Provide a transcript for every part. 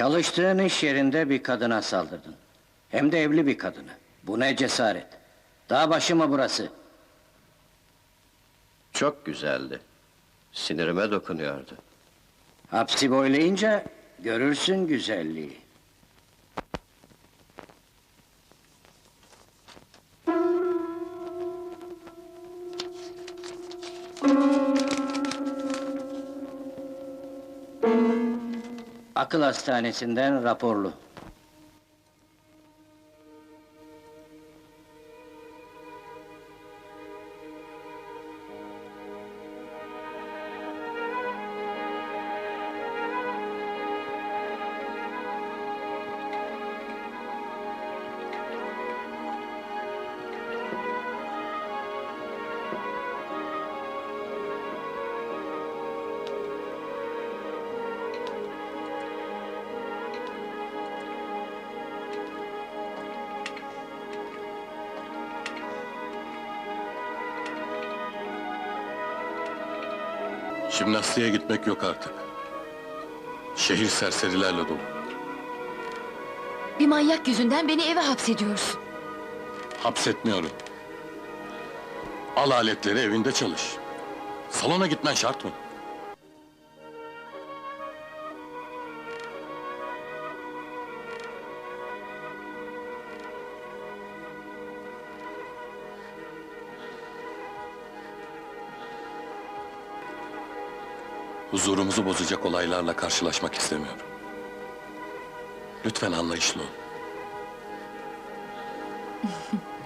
Çalıştığın iş yerinde bir kadına saldırdın. Hem de evli bir kadını. Bu ne cesaret? Dağ başı mı burası? Çok güzeldi. Sinirime dokunuyordu. Hapsi boylayınca görürsün güzelliği. Akıl hastanesinden raporlu. Jimnastiğe gitmek yok artık. Şehir serserilerle dolu. Bir manyak yüzünden beni eve hapsediyorsun. Hapsetmiyorum. Al aletleri evinde çalış. Salona gitmen şart mı? Huzurumuzu bozacak olaylarla karşılaşmak istemiyorum. Lütfen anlayışlı ol.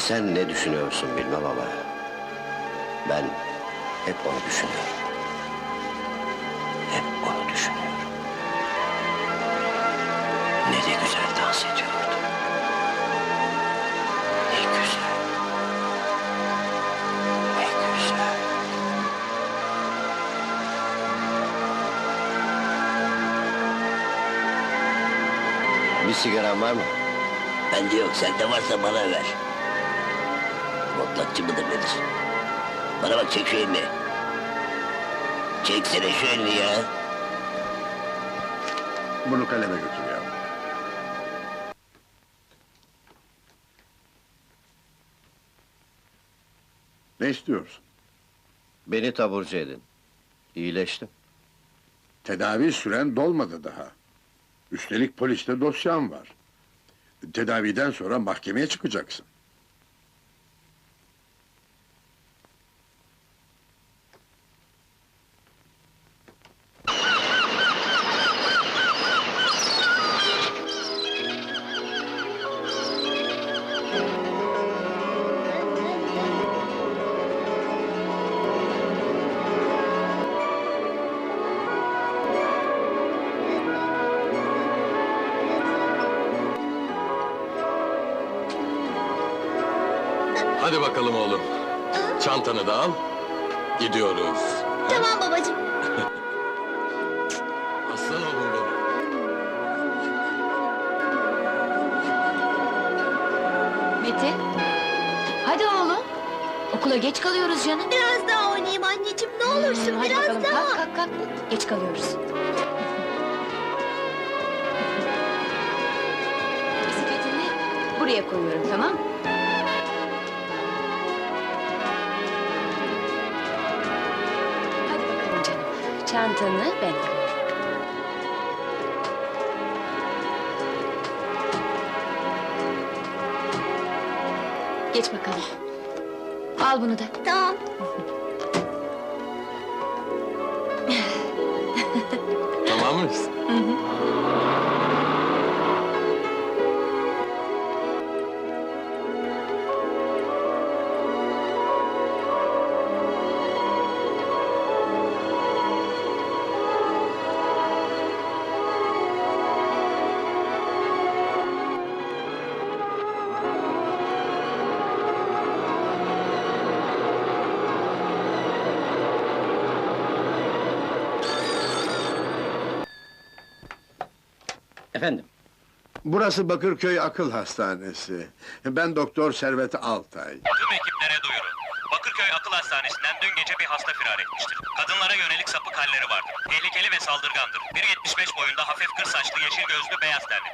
Sen ne düşünüyorsun bilmem ama... ...ben hep onu düşünüyorum. Hep onu düşünüyorum. Ne de güzel dans ediyordu. Ne güzel. Ne güzel. Bir sigaran var mı? Bende yok, sende varsa bana ver. Motlakçı mıdır nedir? Bana bak çek şu elini. Çeksene şu elini ya. Bunu kaleme götür ya. Ne istiyorsun? Beni taburcu edin. İyileştim. Tedavi süren dolmadı daha. Üstelik poliste dosyan var. Tedaviden sonra mahkemeye çıkacaksın. Hadi bakalım oğlum. Çantanı da al. Gidiyoruz. Tamam babacığım. Aslan oğlum benim. Mete. Hadi oğlum. Okula geç kalıyoruz canım. Biraz daha oynayayım anneciğim ne olursun Hadi biraz bakalım daha. kalk kalk kalk. Geç kalıyoruz. Bisikletini buraya koyuyorum tamam Hadi Çantanı ben. Geç bakalım. Al bunu da. Tamam. tamam mıyız? Hı hı. Efendim, Burası Bakırköy Akıl Hastanesi. Ben Doktor Servet Altay. Tüm ekiplere duyurun. Bakırköy Akıl Hastanesi'nden dün gece bir hasta firar etmiştir. Kadınlara yönelik sapık halleri vardır. Tehlikeli ve saldırgandır. 1.75 boyunda hafif kır saçlı yeşil gözlü beyaz tenlidir.